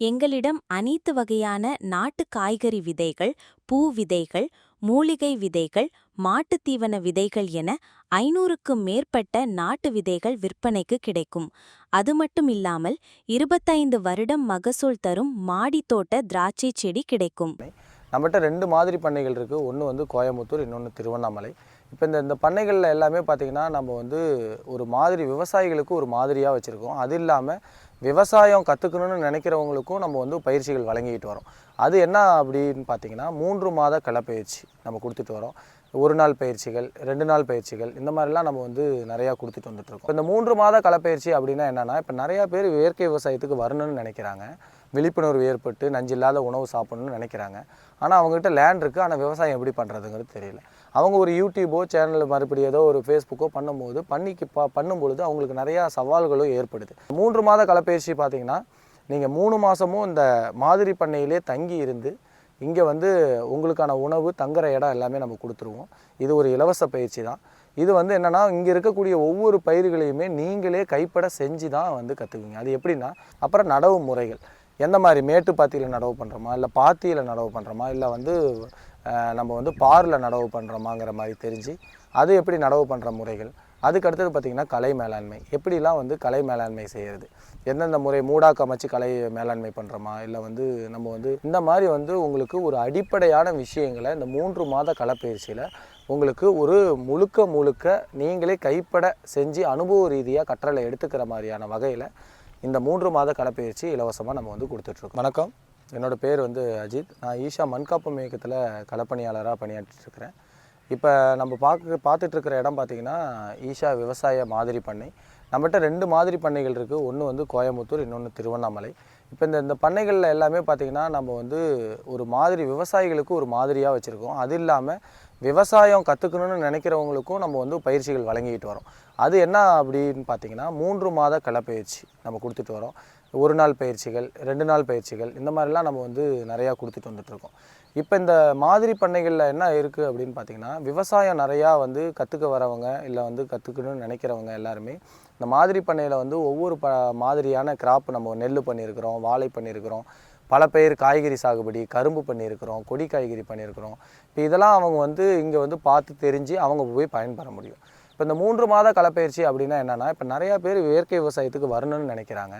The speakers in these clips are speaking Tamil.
எங்களிடம் அனைத்து வகையான நாட்டு காய்கறி விதைகள் பூ விதைகள் மூலிகை விதைகள் மாட்டுத்தீவன விதைகள் என ஐநூறுக்கும் மேற்பட்ட நாட்டு விதைகள் விற்பனைக்கு கிடைக்கும். அது மட்டும் இல்லாமல் இருபத்தைந்து வருடம் மகசூல் தரும் மாடித் தோட்ட திராட்சை செடி கிடைக்கும். நம்மகிட்ட ரெண்டு மாதிரி பண்ணைகள் இருக்குது ஒன்று வந்து கோயம்புத்தூர் இன்னொன்று திருவண்ணாமலை. இப்போ இந்த இந்த பண்ணைகளில் எல்லாமே பார்த்திங்கன்னா நம்ம வந்து ஒரு மாதிரி விவசாயிகளுக்கு ஒரு மாதிரியாக வச்சுருக்கோம். அது இல்லாமல் விவசாயம் கற்றுக்கணும்னு நினைக்கிறவங்களுக்கும் நம்ம வந்து பயிற்சிகள் வழங்கிட்டு வரோம். அது என்ன அப்படின்னு பார்த்தீங்கன்னா மூன்று மாத களப்பயிற்சி நம்ம கொடுத்துட்டு வரோம். ஒரு நாள் பயிற்சிகள் ரெண்டு நாள் பயிற்சிகள் இந்த மாதிரிலாம் நம்ம வந்து நிறையா கொடுத்துட்டு வந்துட்டுருக்கோம் இந்த மூன்று மாத களப்பயிற்சி அப்படின்னா என்னென்னா இப்போ நிறையா பேர் இயற்கை விவசாயத்துக்கு வரணும்னு நினைக்கிறாங்க. விழிப்புணர்வு ஏற்பட்டு நஞ்சில்லாத உணவு சாப்பிடணும்னு நினைக்கிறாங்க. ஆனால் அவங்ககிட்ட லேண்ட் இருக்குது ஆனால் விவசாயம் எப்படி பண்ணுறதுங்கிறது தெரியல. அவங்க ஒரு யூடியூபோ சேனல் மறுபடியும் ஏதோ ஒரு ஃபேஸ்புக்கோ பண்ணும்போது பண்ணிக்கு பா பண்ணும்பொழுது அவங்களுக்கு நிறையா சவால்களும் ஏற்படுது. மூன்று மாத கலப்பயிற்சி பார்த்தீங்கன்னா நீங்கள் மூணு மாதமும் இந்த மாதிரி பண்ணையிலே தங்கி இருந்து இங்கே வந்து உங்களுக்கான உணவு தங்குற இடம் எல்லாமே நம்ம கொடுத்துருவோம். இது ஒரு இலவச பயிற்சி தான். இது வந்து என்னென்னா இங்கே இருக்கக்கூடிய ஒவ்வொரு பயிர்களையுமே நீங்களே கைப்பட செஞ்சு தான் வந்து கற்றுக்குவீங்க அது எப்படின்னா அப்புறம் நடவு முறைகள். எந்த மாதிரி மேட்டு பாத்தியில் நடவு பண்ணுறோமா இல்லை பாத்தியில் நடவு பண்ணுறோமா இல்லை வந்து நம்ம வந்து பாரில் நடவு பண்ணுறோமாங்கிற மாதிரி தெரிஞ்சு அது எப்படி நடவு பண்ணுற முறைகள்? அதுக்கு அடுத்தது பார்த்திங்கன்னா கலை மேலாண்மை. எப்படிலாம் வந்து கலை மேலாண்மை செய்கிறது எந்தெந்த முறை மூடாக்க அமைச்சு கலை மேலாண்மை பண்ணுறோமா இல்லை வந்து நம்ம வந்து இந்த மாதிரி வந்து உங்களுக்கு ஒரு அடிப்படையான விஷயங்களை இந்த மூன்று மாத களப்பயிற்சியில் உங்களுக்கு ஒரு முழுக்க முழுக்க நீங்களே கைப்பட செஞ்சு அனுபவ ரீதியாக கற்றலை எடுத்துக்கிற மாதிரியான வகையில் இந்த மூன்று மாத களப்பயிற்சி இலவசமாக நம்ம வந்து கொடுத்துட்ருக்கோம். வணக்கம். என்னோட பேர் வந்து அஜித். நான் ஈஷா மண்காப்பம் இயக்கத்தில் களப்பணியாளராக பணியாற்றிட்டுருக்கிறேன். இப்போ நம்ம பார்க்க பார்த்துட்ருக்கிற இடம் பார்த்திங்கன்னா ஈஷா விவசாய மாதிரி பண்ணை. நம்மகிட்ட ரெண்டு மாதிரி பண்ணைகள் இருக்குது ஒன்று வந்து கோயம்புத்தூர் இன்னொன்று திருவண்ணாமலை. இப்போ இந்த இந்த பண்ணைகளில் எல்லாமே பார்த்திங்கன்னா நம்ம வந்து ஒரு மாதிரி விவசாயிகளுக்கு ஒரு மாதிரியாக வச்சுருக்கோம். அது இல்லாமல் விவசாயம் கற்றுக்கணும்னு நினைக்கிறவங்களுக்கும் நம்ம வந்து பயிற்சிகள் வழங்கிட்டு வரோம். அது என்ன அப்படின்னு பார்த்தீங்கன்னா மூன்று மாத களப்பயிற்சி நம்ம கொடுத்துட்டு வரோம். ஒரு நாள் பயிற்சிகள் ரெண்டு நாள் பயிற்சிகள் இந்த மாதிரிலாம் நம்ம வந்து நிறையா கொடுத்துட்டு வந்துட்டுருக்கோம். இப்போ இந்த மாதிரி பண்ணைகளில் என்ன இருக்குது அப்படின்னு பார்த்தீங்கன்னா விவசாயம் நிறையா வந்து கற்றுக்க வரவங்க இல்லை வந்து கற்றுக்கணும்னு நினைக்கிறவங்க எல்லாருமே இந்த மாதிரி பண்ணையில் வந்து ஒவ்வொரு ப மாதிரியான கிராப் நம்ம நெல் பண்ணியிருக்கிறோம் வாழை பண்ணியிருக்கிறோம் பல பேர் காய்கறி சாகுபடி கரும்பு பண்ணியிருக்கிறோம் கொடி காய்கறி பண்ணியிருக்கிறோம். இப்போ இதெல்லாம் அவங்க வந்து இங்கே வந்து பார்த்து தெரிஞ்சு அவங்க போய் பயன்பெற முடியும். இப்போ இந்த மூன்று மாத களப்பயிற்சி அப்படின்னா என்னென்னா இப்போ நிறையா பேர் இயற்கை விவசாயத்துக்கு வரணும்னு நினைக்கிறாங்க.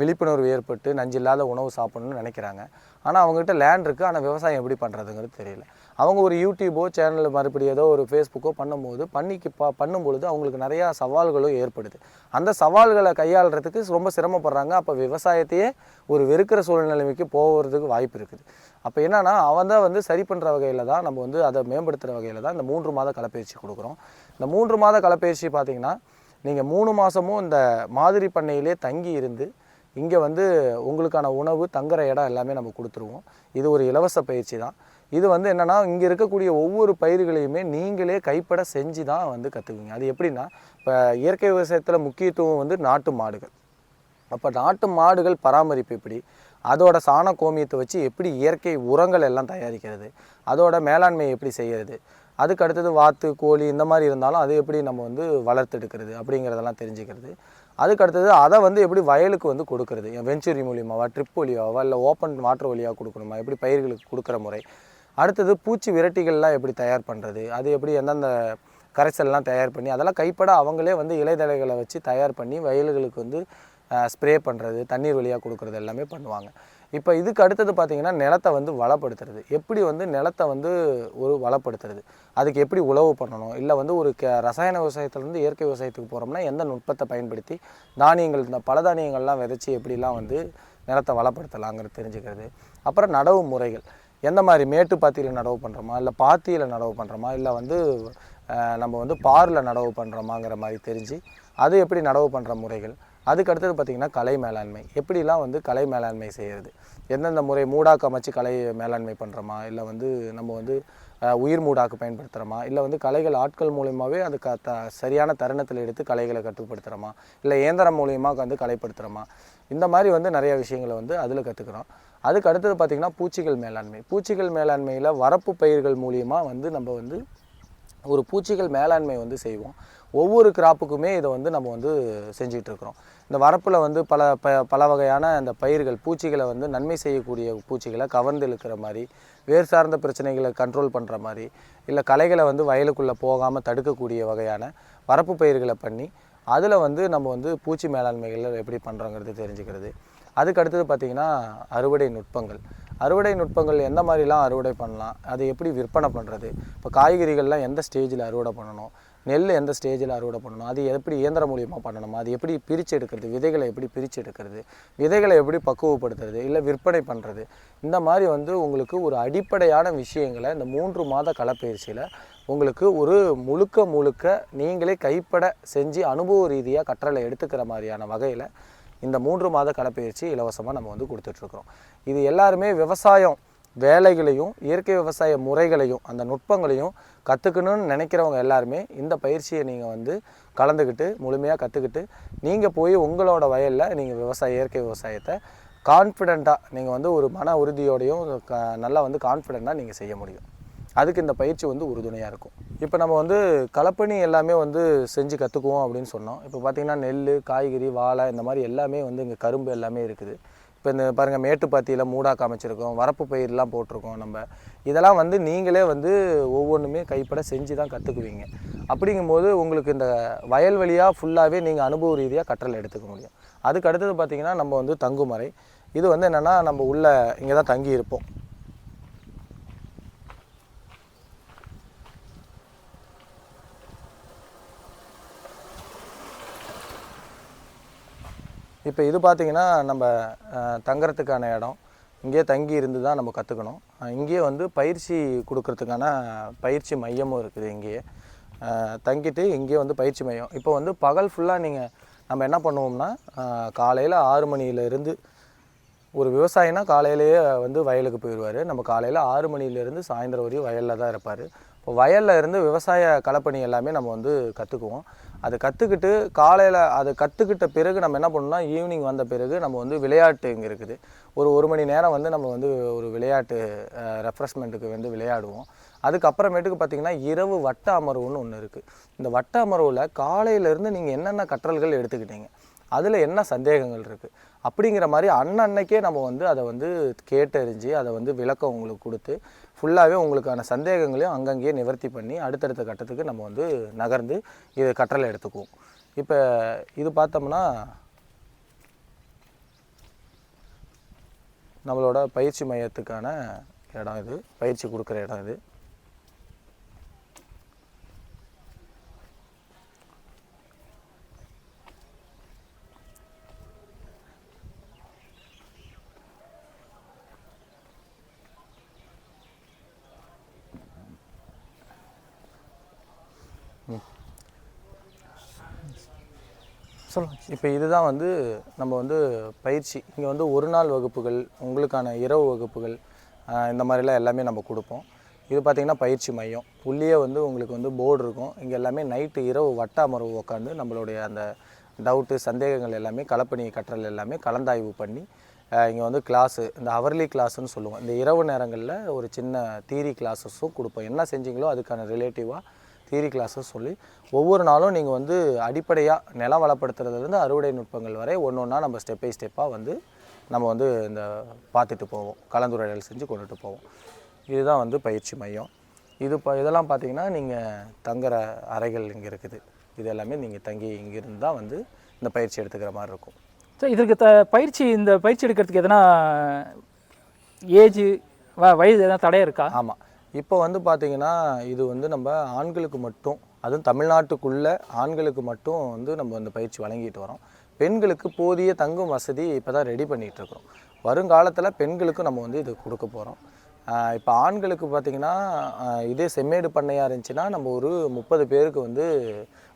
விழிப்புணர்வு ஏற்பட்டு நஞ்சில்லாத உணவு சாப்பிடணும்னு நினைக்கிறாங்க. ஆனால் அவங்ககிட்ட லேண்ட் இருக்குது ஆனால் விவசாயம் எப்படி பண்ணுறதுங்கிறது தெரியல. அவங்க ஒரு யூடியூபோ சேனல் மறுபடியும் ஏதோ ஒரு ஃபேஸ்புக்கோ பண்ணும்போது பண்ணிக்கு பா பண்ணும்பொழுது அவங்களுக்கு நிறையா சவால்களும் ஏற்படுது. அந்த சவால்களை கையாளுறதுக்கு ரொம்ப சிரமப்படுறாங்க. அப்போ விவசாயத்தையே ஒரு வெறுக்கிற சூழ்நிலைமைக்கு போகிறதுக்கு வாய்ப்பு இருக்குது. அப்போ என்னென்னா அவன் தான் வந்து சரி பண்ணுற வகையில் தான் நம்ம வந்து அதை மேம்படுத்துகிற வகையில் தான் இந்த மூன்று மாத கலப்பயிற்சி கொடுக்குறோம். இந்த மூன்று மாத கலப்பயிற்சி பார்த்தீங்கன்னா நீங்கள் மூணு மாதமும் இந்த மாதிரி பண்ணையிலே தங்கி இருந்து இங்கே வந்து உங்களுக்கான உணவு தங்குற இடம் எல்லாமே நம்ம கொடுத்துருவோம். இது ஒரு இலவச பயிற்சி தான். இது வந்து என்னென்னா இங்கே இருக்கக்கூடிய ஒவ்வொரு பயிர்களையுமே நீங்களே கைப்பட செஞ்சு தான் வந்து கற்றுக்குவீங்க அது எப்படின்னா இப்போ இயற்கை விவசாயத்தில் முக்கியத்துவம் வந்து நாட்டு மாடுகள். அப்போ நாட்டு மாடுகள் பராமரிப்பு எப்படி? அதோட சாண கோமியத்தை வச்சு எப்படி இயற்கை உரங்கள் எல்லாம் தயாரிக்கிறது? அதோட மேலாண்மை எப்படி செய்கிறது அதுக்கு அடுத்தது வாத்து கோழி இந்த மாதிரி இருந்தாலும் அதை எப்படி நம்ம வந்து வளர்த்தெடுக்கிறது அப்படிங்கிறதெல்லாம் தெரிஞ்சுக்கிறது. அதுக்கு அடுத்தது அதை வந்து எப்படி வயலுக்கு வந்து கொடுக்கறது? வெஞ்சுரி மூலியமாவா ட்ரிப் வழியாவா இல்லை ஓப்பன் வாட்டர் வழியாக கொடுக்கணுமா? எப்படி பயிர்களுக்கு கொடுக்குற முறை? அடுத்தது பூச்சி விரட்டிகள்லாம் எப்படி தயார் பண்ணுறது அது எப்படி எந்தெந்த கரைசல்லாம் தயார் பண்ணி அதெல்லாம் கைப்பட அவங்களே வந்து இலைதலைகளை வச்சு தயார் பண்ணி வயல்களுக்கு வந்து ஸ்ப்ரே பண்ணுறது தண்ணீர் வழியாக கொடுக்குறது எல்லாமே பண்ணுவாங்க. இப்போ இதுக்கு அடுத்தது பார்த்திங்கன்னா நிலத்தை வந்து வளப்படுத்துறது. எப்படி வந்து நிலத்தை வந்து ஒரு வளப்படுத்துறது? அதுக்கு எப்படி உழவு பண்ணணும்? இல்லை வந்து ஒரு க ரசாயன விவசாயத்துலேருந்து இயற்கை விவசாயத்துக்கு போகிறோம்னா எந்த நுட்பத்தை பயன்படுத்தி தானியங்கள் இந்த பல தானியங்கள்லாம் விதைச்சி எப்படிலாம் வந்து நிலத்தை வளப்படுத்தலாங்கிறது தெரிஞ்சுக்கிறது. அப்புறம் நடவு முறைகள். எந்த மாதிரி மேட்டு பாத்தியில் நடவு பண்ணுறோமா இல்லை பாத்தியில் நடவு பண்ணுறோமா இல்லை வந்து நம்ம வந்து பாரில் நடவு பண்ணுறோமாங்கிற மாதிரி தெரிஞ்சு அது எப்படி நடவு பண்ணுற முறைகள்? அதுக்கு அடுத்தது பார்த்திங்கன்னா கலை மேலாண்மை. எப்படிலாம் வந்து கலை மேலாண்மை செய்கிறது எந்தெந்த முறை மூடாக்கு அமைச்சு கலை மேலாண்மை பண்ணுறோமா இல்லை வந்து நம்ம வந்து உயிர் மூடாக்கு பயன்படுத்துகிறோமா இல்லை வந்து கலைகள் ஆட்கள் மூலியமாகவே அது க த சரியான தருணத்தில் எடுத்து கலைகளை கட்டுப்படுத்துகிறோமா இல்லை இயந்திரம் மூலியமாக வந்து கலைப்படுத்துகிறோமா இந்த மாதிரி வந்து நிறைய விஷயங்களை வந்து அதில் கற்றுக்குறோம் அதுக்கு அடுத்தது பார்த்திங்கன்னா பூச்சிகள் மேலாண்மை. பூச்சிகள் மேலாண்மையில் வரப்பு பயிர்கள் மூலியமாக வந்து நம்ம வந்து ஒரு பூச்சிகள் மேலாண்மை வந்து செய்வோம். ஒவ்வொரு கிராப்புக்குமே இதை வந்து நம்ம வந்து செஞ்சுட்டு இருக்கிறோம். இந்த வரப்பில் வந்து பல ப பல வகையான அந்த பயிர்கள் பூச்சிகளை வந்து நன்மை செய்யக்கூடிய பூச்சிகளை கவர்ந்து இழுக்கிற மாதிரி வேர் சார்ந்த பிரச்சனைகளை கண்ட்ரோல் பண்ணுற மாதிரி இல்லை களைகளை வந்து வயலுக்குள்ளே போகாமல் தடுக்கக்கூடிய வகையான வரப்பு பயிர்களை பண்ணி அதில் வந்து நம்ம வந்து பூச்சி மேலாண்மைகளில் எப்படி பண்ணுறோங்கிறது தெரிஞ்சுக்கிறது. அதுக்கு அடுத்தது பார்த்திங்கன்னா அறுவடை நுட்பங்கள். அறுவடை நுட்பங்கள் எந்த மாதிரிலாம் அறுவடை பண்ணலாம் அதை எப்படி விற்பனை பண்ணுறது இப்போ காய்கறிகள்லாம் எந்த ஸ்டேஜில் அறுவடை பண்ணணும் நெல் எந்த ஸ்டேஜில் அறுவடை பண்ணணும் அது எப்படி இயந்திரம் மூலியமாக பண்ணணும் அது எப்படி பிரித்து எடுக்கிறது விதைகளை எப்படி பிரித்து எடுக்கிறது விதைகளை எப்படி பக்குவப்படுத்துறது இல்லை விற்பனை பண்ணுறது இந்த மாதிரி வந்து உங்களுக்கு ஒரு அடிப்படையான விஷயங்களை இந்த மூன்று மாத களப்பயிற்சியில் உங்களுக்கு ஒரு முழுக்க முழுக்க நீங்களே கைப்பட செஞ்சு அனுபவ ரீதியாக கற்றலை எடுத்துக்கிற மாதிரியான வகையில் இந்த மூன்று மாத களப்பயிற்சி இலவசமாக நம்ம வந்து கொடுத்துட்ருக்குறோம். இது எல்லாருமே விவசாயம் வேலைகளையும் இயற்கை விவசாய முறைகளையும் அந்த நுட்பங்களையும் கற்றுக்கணும்னு நினைக்கிறவங்க எல்லாருமே இந்த பயிற்சியை நீங்கள் வந்து கலந்துக்கிட்டு முழுமையாக கற்றுக்கிட்டு நீங்கள் போய் உங்களோட வயலில் நீங்கள் விவசாய இயற்கை விவசாயத்தை கான்ஃபிடெண்ட்டாக நீங்கள் வந்து ஒரு மன உறுதியோடையும் க நல்லா வந்து கான்ஃபிடெண்ட்டாக நீங்கள் செய்ய முடியும். அதுக்கு இந்த பயிற்சி வந்து உறுதுணையாக இருக்கும். இப்போ நம்ம வந்து கலப்பணி எல்லாமே வந்து செஞ்சு கற்றுக்குவோம் அப்படின்னு சொன்னோம். இப்போ பார்த்திங்கன்னா நெல் காய்கறி வாழை இந்த மாதிரி எல்லாமே வந்து இங்கே கரும்பு எல்லாமே இருக்குது. இப்போ இந்த பாருங்கள் மேட்டுப்பாத்தியில் மூடா காமிச்சிருக்கோம் வரப்பு பயிரெலாம் போட்டிருக்கோம் நம்ம. இதெல்லாம் வந்து நீங்களே வந்து ஒவ்வொன்றுமே கைப்பட செஞ்சு தான் கற்றுக்குவீங்க அப்படிங்கும்போது உங்களுக்கு இந்த வயல்வெளியாக ஃபுல்லாகவே நீங்கள் அனுபவ ரீதியாக கற்றல் எடுத்துக்க முடியும். அதுக்கு அடுத்தது பார்த்திங்கன்னா நம்ம வந்து தங்குமறை. இது வந்து என்னென்னா நம்ம உள்ளே இங்கே தான் தங்கி இருப்போம் இப்போ இது பார்த்திங்கன்னா நம்ம தங்குறதுக்கான இடம். இங்கேயே தங்கி இருந்து தான் நம்ம கற்றுக்கணும் இங்கேயே வந்து பயிற்சி கொடுக்கறதுக்கான பயிற்சி மையமும் இருக்குது இங்கேயே. தங்கிட்டு இங்கேயே வந்து பயிற்சி மையம். இப்போ வந்து பகல் ஃபுல்லாக நீங்கள் நம்ம என்ன பண்ணுவோம்னா காலையில் ஆறு மணியிலேருந்து ஒரு விவசாயினா காலையிலேயே வந்து வயலுக்கு போயிடுவார். நம்ம காலையில் ஆறு மணிலேருந்து சாயந்தரம் வரையும் வயலில் தான் இருப்பார். இப்போ வயலில் இருந்து விவசாய களப்பணி எல்லாமே நம்ம வந்து கற்றுக்குவோம் அதை கற்றுக்கிட்டு காலையில் அதை கற்றுக்கிட்ட பிறகு நம்ம என்ன பண்ணணும்னா ஈவினிங் வந்த பிறகு நம்ம வந்து விளையாட்டு இங்கே இருக்குது. ஒரு ஒரு மணி நேரம் வந்து நம்ம வந்து ஒரு விளையாட்டு ரெஃப்ரெஷ்மெண்ட்டுக்கு வந்து விளையாடுவோம். அதுக்கப்புறமேட்டுக்கு பார்த்திங்கன்னா இரவு வட்ட அமர்வுன்னு ஒன்று இருக்குது இந்த வட்ட அமர்வில் காலையிலேருந்து நீங்கள் என்னென்ன கற்றல்கள் எடுத்துக்கிட்டீங்க? அதில் என்ன சந்தேகங்கள் இருக்குது அப்படிங்கிற மாதிரி அன்னன்னைக்கே நம்ம வந்து அதை வந்து கேட்டறிஞ்சு அதை வந்து விளக்கம் உங்களுக்கு கொடுத்து ஃபுல்லாகவே உங்களுக்கான சந்தேகங்களையும் அங்கங்கேயே நிவர்த்தி பண்ணி அடுத்தடுத்த கட்டத்துக்கு நம்ம வந்து நகர்ந்து இது கற்றலை எடுத்துக்குவோம். இப்போ இது பார்த்தோம்னா நம்மளோட பயிற்சி மையத்துக்கான இடம் இது பயிற்சி கொடுக்குற இடம் இது. சொல்லுங்கள் இப்போ இதுதான் வந்து நம்ம வந்து பயிற்சி. இங்கே வந்து ஒரு நாள் வகுப்புகள் உங்களுக்கான இரவு வகுப்புகள் இந்த மாதிரிலாம் எல்லாமே நம்ம கொடுப்போம். இது பார்த்திங்கன்னா பயிற்சி மையம். உள்ளே வந்து உங்களுக்கு வந்து போர்டு இருக்கும். இங்கே எல்லாமே நைட்டு இரவு வட்ட அமர்வு உட்காந்து நம்மளுடைய அந்த டவுட்டு சந்தேகங்கள் எல்லாமே களப்பணி கற்றல் எல்லாமே கலந்தாய்வு பண்ணி இங்கே வந்து கிளாஸு இந்த ஹவர்லி கிளாஸ்னு சொல்லுவோம். இந்த இரவு நேரங்களில் ஒரு சின்ன தியரி கிளாஸஸும் கொடுப்போம். என்ன செஞ்சீங்களோ அதுக்கான ரிலேட்டிவாக தியரி கிளாஸஸ் சொல்லி ஒவ்வொரு நாளும் நீங்கள் வந்து அடிப்படையாக நிலம் வளப்படுத்துறதுலேருந்து அறுவடை நுட்பங்கள் வரை ஒன்று ஒன்றா நம்ம ஸ்டெப் பை ஸ்டெப்பாக வந்து நம்ம வந்து இந்த பார்த்துட்டு போவோம். கலந்துரையாடல் செஞ்சு கொண்டுட்டு போவோம். இதுதான் வந்து பயிற்சி மையம். இது இப்போ இதெல்லாம் பார்த்தீங்கன்னா நீங்கள் தங்குற அறைகள் இங்கே இருக்குது. இது எல்லாமே நீங்கள் தங்கி இங்கிருந்து தான் வந்து இந்த பயிற்சி எடுத்துக்கிற மாதிரி இருக்கும். ஸோ இதற்கு த பயிற்சி இந்த பயிற்சி எடுக்கிறதுக்கு எதனா ஏஜ் வ வயது எதனா தடை இருக்கா? ஆமாம் இப்போ வந்து பார்த்தீங்கன்னா இது வந்து நம்ம ஆண்களுக்கு மட்டும் அதுவும் தமிழ்நாட்டுக்குள்ளே ஆண்களுக்கு மட்டும் வந்து நம்ம இந்த பயிற்சி வழங்கிட்டு வரோம். பெண்களுக்கு போதிய தங்கும் வசதி இப்போ தான் ரெடி பண்ணிகிட்டு இருக்கிறோம். வருங்காலத்தில் பெண்களுக்கு நம்ம வந்து இது கொடுக்க போகிறோம் இப்போ ஆண்களுக்கு பார்த்திங்கன்னா இதே செம்மேடு பண்ணையாக இருந்துச்சுன்னா நம்ம ஒரு முப்பது பேருக்கு வந்து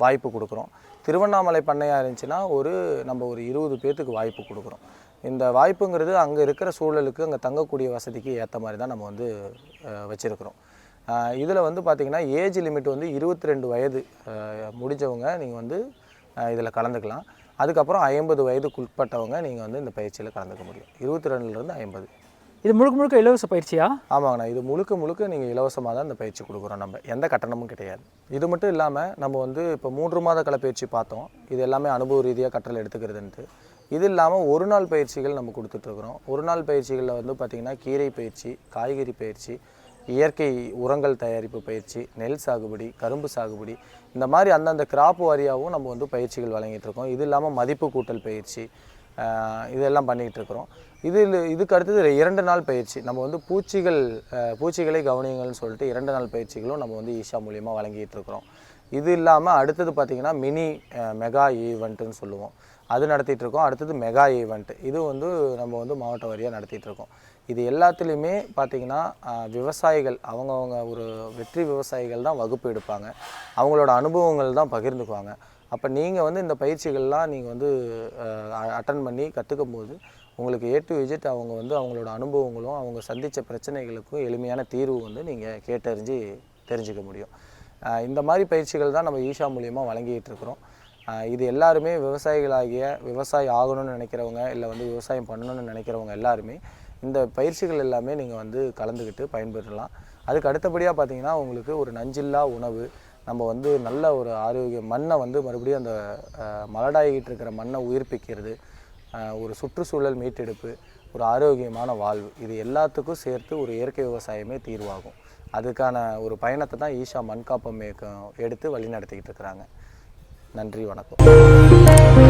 வாய்ப்பு கொடுக்குறோம். திருவண்ணாமலை பண்ணையாக இருந்துச்சுன்னா ஒரு நம்ம ஒரு இருபது பேர்த்துக்கு வாய்ப்பு கொடுக்குறோம். இந்த வாய்ப்புங்கிறது அங்கே இருக்கிற சூழலுக்கு அங்கே தங்கக்கூடிய வசதிக்கு ஏற்ற மாதிரி தான் நம்ம வந்து வச்சுருக்குறோம். இதில் வந்து பார்த்திங்கன்னா ஏஜ் லிமிட் வந்து இருபத்தி ரெண்டு வயது முடிஞ்சவங்க நீங்கள் வந்து இதில் கலந்துக்கலாம். அதுக்கப்புறம் ஐம்பது வயதுக்குட்பட்டவங்க நீங்கள் வந்து இந்த பயிற்சியில் கலந்துக்க முடியும். இருபத்தி ரெண்டுலேருந்து ஐம்பது. இது முழுக்க முழுக்க இலவச பயிற்சியா? ஆமாங்கண்ணா. இது முழுக்க முழுக்க நீங்கள் இலவசமாக தான் இந்த பயிற்சி கொடுக்குறோம் நம்ம. எந்த கட்டணமும் கிடையாது. இது மட்டும் இல்லாமல் நம்ம வந்து இப்போ மூன்று மாத கள பயிற்சி பார்த்தோம். இது எல்லாமே அனுபவ ரீதியாக கற்றல் எடுத்துக்கிறதுன்ட்டு. இது இல்லாமல் ஒரு நாள் பயிற்சிகள் நம்ம கொடுத்துட்ருக்குறோம். ஒரு நாள் பயிற்சிகளில் வந்து பார்த்திங்கன்னா கீரை பயிற்சி காய்கறி பயிற்சி இயற்கை உரங்கள் தயாரிப்பு பயிற்சி நெல் சாகுபடி கரும்பு சாகுபடி இந்த மாதிரி அந்தந்த கிராப் வாரியாகவும் நம்ம வந்து பயிற்சிகள் வழங்கிட்டு இருக்கோம் இது இல்லாமல் மதிப்பு கூட்டல் பயிற்சி இதெல்லாம் பண்ணிகிட்டு இருக்கிறோம் இதில் இதுக்கு அடுத்தது இரண்டு நாள் பயிற்சி. நம்ம வந்து பூச்சிகள் பூச்சிகளை கவனியுங்கள்னு சொல்லிட்டு இரண்டு நாள் பயிற்சிகளும் நம்ம வந்து ஈஷா மூலியமாக வழங்கிட்டு இருக்கிறோம் இது இல்லாமல் அடுத்தது பார்த்திங்கன்னா மினி மெகா ஈவெண்ட்டுன்னு சொல்லுவோம். அது நடத்திட்டுருக்கோம். அடுத்தது மெகா ஈவெண்ட். இது வந்து நம்ம வந்து மாவட்ட வாரியாக நடத்திட்டுருக்கோம். இது எல்லாத்துலேயுமே பார்த்திங்கன்னா விவசாயிகள் அவங்கவுங்க ஒரு வெற்றி விவசாயிகள் தான் வகுப்பு எடுப்பாங்க. அவங்களோட அனுபவங்கள் தான் பகிர்ந்துக்குவாங்க. அப்போ நீங்கள் வந்து இந்த பயிற்சிகள்லாம் நீங்கள் வந்து அட்டன் பண்ணி கற்றுக்கும் போது உங்களுக்கு ஏ டு விஜிட் அவங்க வந்து அவங்களோட அனுபவங்களும் அவங்க சந்தித்த பிரச்சனைகளுக்கும் எளிமையான தீர்வு வந்து நீங்கள் கேட்டறிஞ்சு தெரிஞ்சுக்க முடியும். இந்த மாதிரி பயிற்சிகள் தான் நம்ம ஈஷா மூலியமாக வழங்கிட்டு இருக்கிறோம் இது எல்லாருமே விவசாயிகளாகிய விவசாயி ஆகணும்னு நினைக்கிறவங்க இல்லை வந்து விவசாயம் பண்ணணும்னு நினைக்கிறவங்க எல்லாருமே இந்த பயிற்சிகள் எல்லாமே நீங்கள் வந்து கலந்துக்கிட்டு பயன்பெறலாம். அதுக்கு அடுத்தபடியாக பார்த்தீங்கன்னா உங்களுக்கு ஒரு நஞ்சில்லா உணவு நம்ம வந்து நல்ல ஒரு ஆரோக்கிய மண்ணை வந்து மறுபடியும் அந்த மலடாகிட்டு இருக்கிற மண்ணை உயிர்ப்பிக்கிறது ஒரு சுற்றுச்சூழல் மீட்டெடுப்பு ஒரு ஆரோக்கியமான வாழ்வு இது எல்லாத்துக்கும் சேர்த்து ஒரு இயற்கை விவசாயமே தீர்வாகும். அதுக்கான ஒரு பயணத்தை தான் ஈஷா மண்காப்பம் இயக்கம் எடுத்து வழி நடத்திக்கிட்டு இருக்கிறாங்க. நன்றி வணக்கம்.